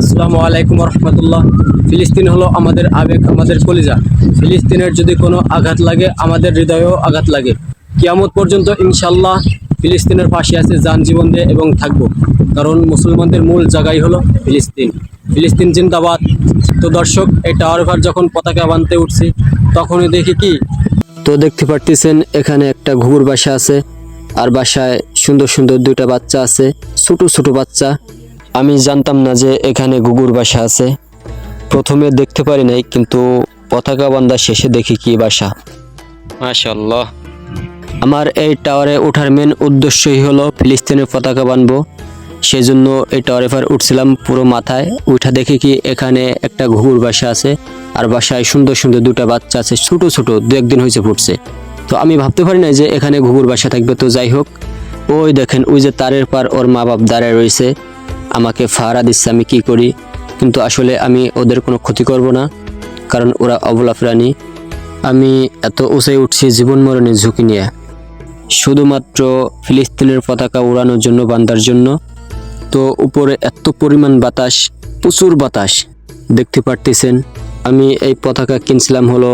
আসসালামু আলাইকুম রহমতুল্লাহ। ফিলিস্তিন হলো আমাদের আবেগ, আমাদের কলিজা। ফিলিস্তিনের যদি কোনো আঘাত লাগে, আমাদের হৃদয়েও আঘাত লাগে। কিয়ামত পর্যন্ত ইনশাল্লাহ ফিলিস্তিনের পাশে আছে যান জীবন দিয়ে এবং থাকব। কারণ মুসলমানদের মূল জায়গাই হলো ফিলিস্তিন। ফিলিস্তিন জিন্দাবাদ। তো দর্শক, এই টাওয়ার ঘর যখন পতাকা বানতে উঠছি, তখনই দেখি কি? তো দেখতে পারতেছেন, এখানে একটা ঘুঘুর বাসা আছে। আর বাসায় সুন্দর সুন্দর দুইটা বাচ্চা আছে, ছোট ছোট বাচ্চা। আমি জানতাম না যে এখানে গুগুর বাসা আছে। প্রথমে দেখতে পারি নাই, কিন্তু পতাকা বান্ধা শেষে দেখি কি বাসা। মাশাল্লাহ আমার এই টাওয়ারে ওঠার মেন উদ্দেশ্যই হলো ফিলিস্তিনের পতাকা বানবো সেই জন্য এই টাওয়ারে ফার উঠছিলাম পুরো মাথায়। উঠা দেখি কি এখানে একটা ঘুঘুর বাসা আছে, আর বাসায় সুন্দর সুন্দর দুটো বাচ্চা আছে, ছোট ছোট, দু একদিন হয়েছে ফুটছে। তো আমি ভাবতে পারি না যে এখানে ঘুঘুর বাসা থাকবে। তো যাই হোক, ওই দেখেন, ওই যে তারের পার ওর মা বাপ দাঁড়ায় রয়েছে। আমাকে ফাহারা দিচ্ছে আমি কী করি? কিন্তু আসলে আমি ওদের কোনো ক্ষতি করব না, কারণ ওরা অবলা প্রাণী। আমি এত উঁচাই উঠছি জীবন মরণের ঝুঁকি নিয়ে। শুধুমাত্র ফিলিস্তিনের পতাকা উড়ানোর জন্য, বান্দার জন্য। তো উপরে এত পরিমাণ বাতাস, প্রচুর বাতাস। দেখতে পারতেছেন, আমি এই পতাকা কিনছিলাম হলো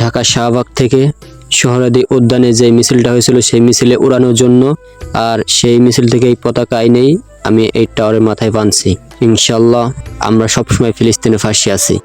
ঢাকা শাহবাগ থেকে। শহরাদি উদ্যানে যে মিছিলটা হয়েছিল, সেই মিছিলে উড়ানোর জন্য। আর সেই মিছিল থেকে এই পতাকা আইনেই আমি এই টাওয়ারের মাথায় বানছি ইনশাল্লাহ আমরা সবসময় ফিলিস্তিনে ফাঁসি আছি।